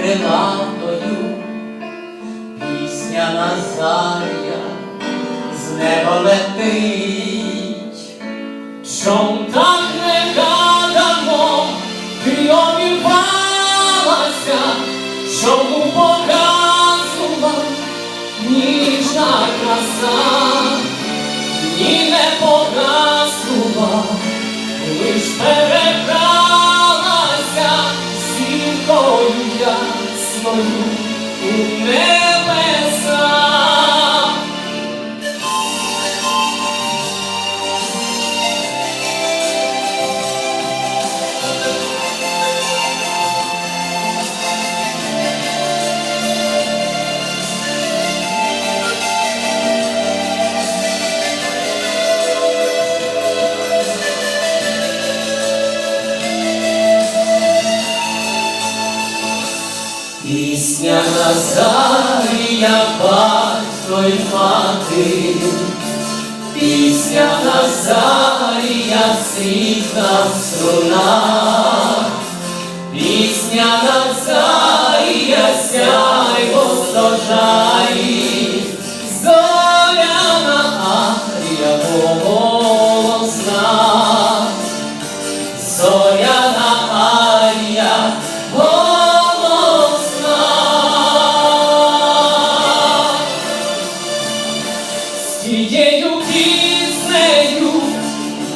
крилатою, пісня з Пісня Назарія, батько й мати, пісня Назарія, срібна струна, пісня Назарія, сяйво стожарі, З тією піснею,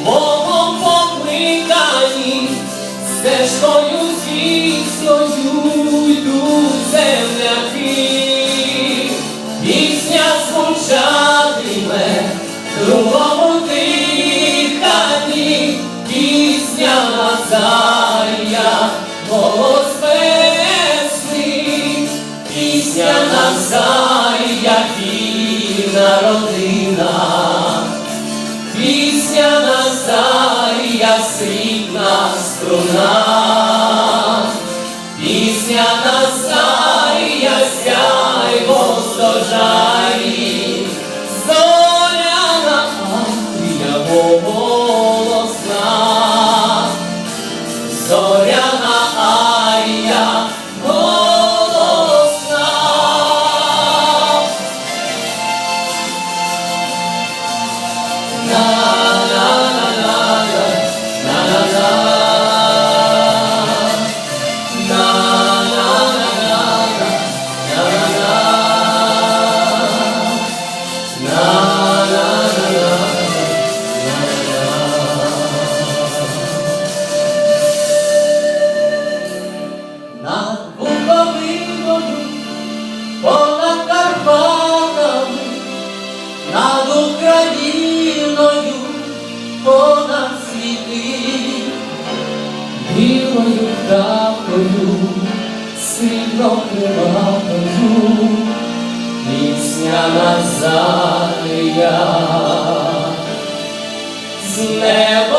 Богом покликані, стежкою звісною йдуть земляки. Пісня звучатиме другому диханні, пісня Назарія, Назарія, срібна струна, над Україною, понад світи, білою птахою, срібно крилатою, пісня Назарія з неба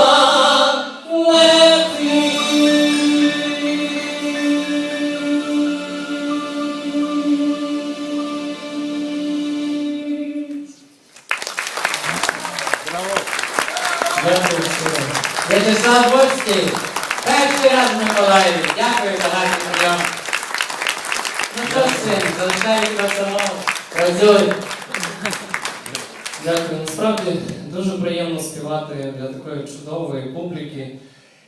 перший раз. Дякую за гарний. Ну що, син, залишай мікрофон. Працюй. Дякую. Насправді дуже приємно співати для такої чудової публіки.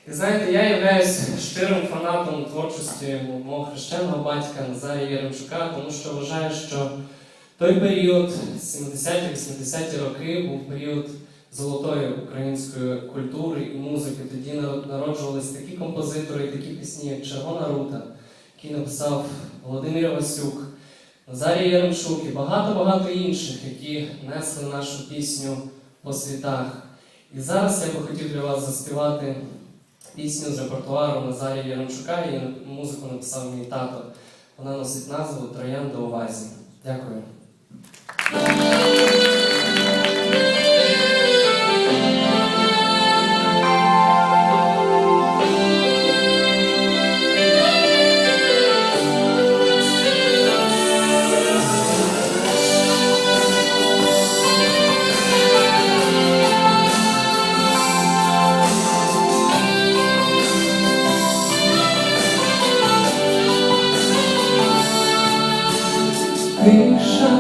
І знаєте, я являюсь щирим фанатом творчості мого хрещеного батька Назарія Яремчука, тому що вважаю, що той період, 70-80-ті роки, був період золотої української культури і музики. Тоді на- народжувались такі композитори і такі пісні, як Червона рута, який написав Володимир Васюк, Назарій Яремчук і багато-багато інших, які несли нашу пісню по світах. І зараз я би хотів для вас заспівати пісню з репертуару Назарія Яремчука, і музику написав мій тато. Вона носить назву Троянда у вазі. Дякую.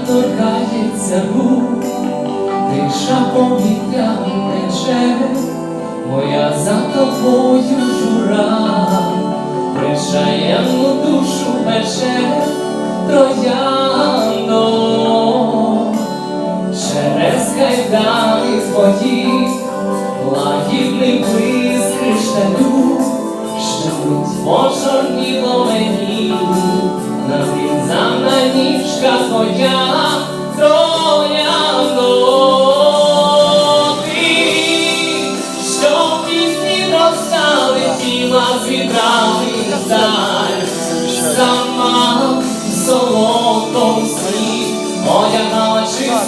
Торкається рук, тиша повітря тече, моя за тобою жура, пришаємну душу пече. Трояндо, через кайдани твої, лагідний блиск кришталю, що мить почорніло мені,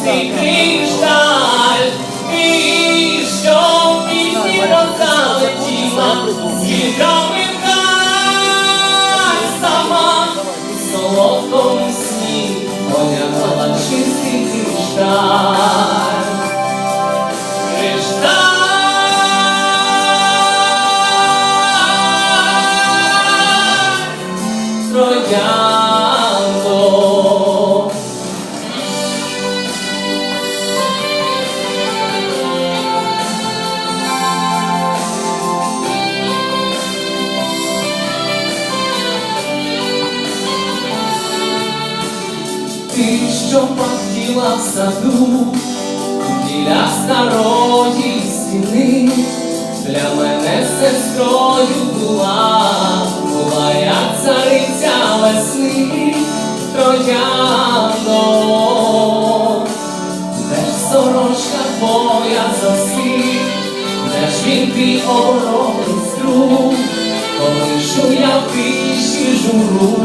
одягала що пахтіла в саду біля старої стіни, для мене сестрою була, була як цариця весни, трояндо, де ж сорочка твоя заси, де ж він твій оборонний струк, колишу я в тиші журу,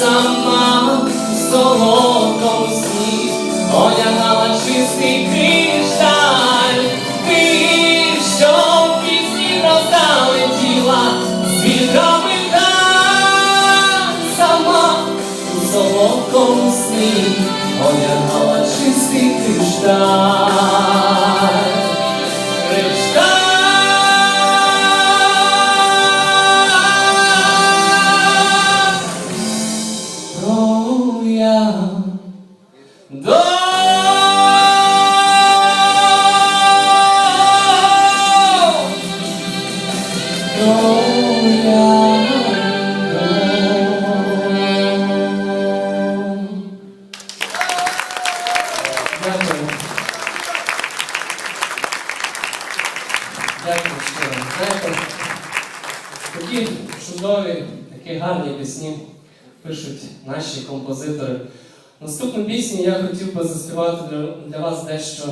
сама в солодкому сні одягала чистий кришталь. Ти, що в пісні розстали тіла з сама у солодкому сні одягала чистий. Кришталь наші композитори. Наступну пісню я хотів би заспівати для, вас дещо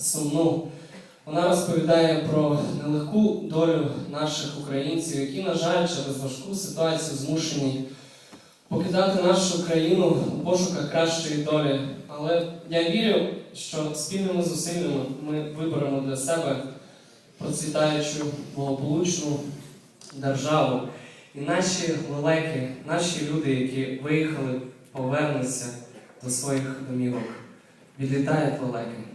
сумну. Вона розповідає про нелегку долю наших українців, які, на жаль, через важку ситуацію змушені покидати нашу країну у пошуках кращої долі. Але я вірю, що спільними зусиллями ми виберемо для себе процвітаючу, благополучну державу. І наші лелеки, наші люди, які виїхали, повернуться до своїх домівок. Відлітають лелеки.